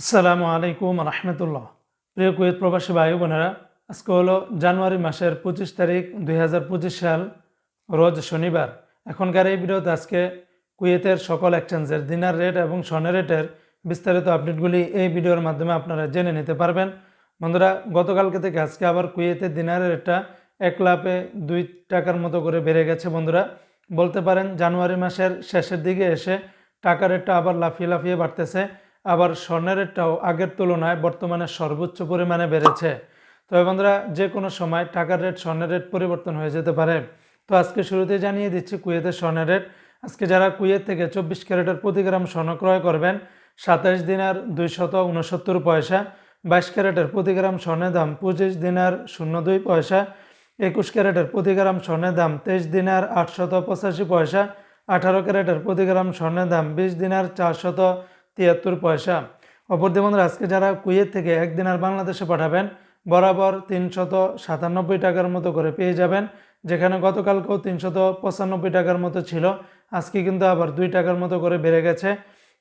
আসসালামু আলাইকুম রহমতুল্লাহ। প্রিয় কুয়েত প্রবাসী ভাই বোনেরা, আজকে হলো জানুয়ারি মাসের পঁচিশ তারিখ দুই হাজার পঁচিশ সাল, রোজ শনিবার। এখনকার এই ভিডিওতে আজকে কুয়েতের সকল এক্সচেঞ্জের দিনার রেট এবং স্বর্ণের রেটের বিস্তারিত আপডেটগুলি এই ভিডিওর মাধ্যমে আপনারা জেনে নিতে পারবেন। বন্ধুরা, গতকালকে থেকে আজকে আবার কুয়েতের দিনারের রেটটা এক লাফে দুই টাকার মতো করে বেড়ে গেছে বন্ধুরা। বলতে পারেন, জানুয়ারি মাসের শেষের দিকে এসে টাকার রেটটা আবার লাফিয়ে লাফিয়ে বাড়তেছে। আবার স্বর্ণের রেটটাও আগের তুলনায় বর্তমানে সর্বোচ্চ পরিমাণে বেড়েছে। তবে বন্ধুরা, যে কোনো সময় টাকার রেট, স্বর্ণের রেট পরিবর্তন হয়ে যেতে পারে। তো আজকে শুরুতে জানিয়ে দিচ্ছি কুয়েতের স্বর্ণের রেট। আজকে যারা কুয়েত থেকে চব্বিশ ক্যারেটের প্রতি গ্রাম স্বর্ণ ক্রয় করবেন সাতাইশ দিনার দুইশত উনসত্তর পয়সা, বাইশ ক্যারেটের প্রতি গ্রাম স্বর্ণের দাম পঁচিশ দিনার শূন্য দুই পয়সা, একুশ ক্যারেটের প্রতি গ্রাম স্বর্ণের দাম তেইশ দিনার আটশত পঁচাশি পয়সা, আঠারো ক্যারেটের প্রতি গ্রাম স্বর্ণের দাম বিশ দিনার চারশত তিয়াত্তর পয়সা। অপরদি বন্ধুরা, আজকে যারা কুয়েত থেকে একদিন আর বাংলাদেশে পাঠাবেন, বরাবর তিনশত সাতানব্বই টাকার মতো করে পেয়ে যাবেন, যেখানে গতকালকেও তিনশত পঁচানব্বই টাকার মতো ছিল, আজকে কিন্তু আবার দুই টাকার মতো করে বেড়ে গেছে।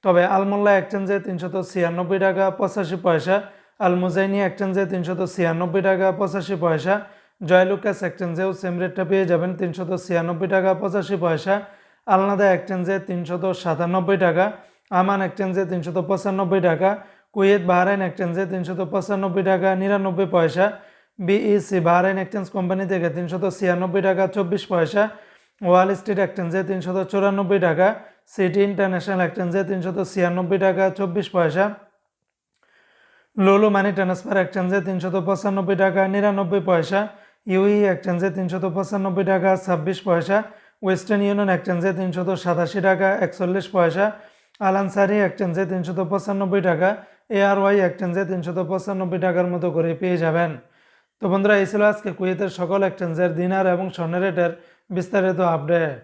তবে আলমোল্লা এক্সচেঞ্জে তিনশত ছিয়ানব্বই টাকা পঁচাশি পয়সা, আলমুজাইনি এক্সচেঞ্জে তিনশত ছিয়ানব্বই টাকা পঁচাশি পয়সা, জয়লুকাস এক্সচেঞ্জেও সেম রেটটা পেয়ে যাবেন, তিনশত ছিয়ানব্বই টাকা পঁচাশি পয়সা, আলনাদা এক্সচেঞ্জে তিনশত সাতানব্বই টাকা আমান এক্সচেঞ্জে তিনশত পঁচানব্বই টাকা, কুয়েত বাহরাইন এক্সচেঞ্জে তিনশত পঁচানব্বই টাকা, নিরানব্বই পয়সা, বিইসি বাহরাইন এক্সচেঞ্জ কোম্পানি থেকে তিনশত ছিয়ানব্বই টাকা, চব্বিশ পয়সা, ওয়াল স্ট্রিট এক্সচেঞ্জে তিনশত চুরানব্বই টাকা, সিটি ইন্টারন্যাশনাল এক্সচেঞ্জে তিনশত ছিয়ানব্বই টাকা, চব্বিশ পয়সা, লোলো মানি ট্রান্সফার এক্সচেঞ্জে তিনশত পঁচানব্বই টাকা, নিরানব্বই পয়সা, ইউই এক্সচেঞ্জে তিনশত পঁচানব্বই টাকা, ছাব্বিশ পয়সা, ওয়েস্টার্ন ইউনিয়ন এক্সচেঞ্জে তিনশত সাতাশি টাকা, একচল্লিশ পয়সা আলানসারি এক্সচেঞ্জে তিনশত পঁচানব্বই টাকা এআরওয়াই এক্সচেঞ্জে তিনশত পঁচানব্বই টাকার মতো করে পেয়ে যাবেন। তো বন্ধুরা, এই ছিল আজকে কুয়েতের সকল এক্সচেঞ্জের দিনার এবং স্বর্ণের রেটের বিস্তারিত আপডেট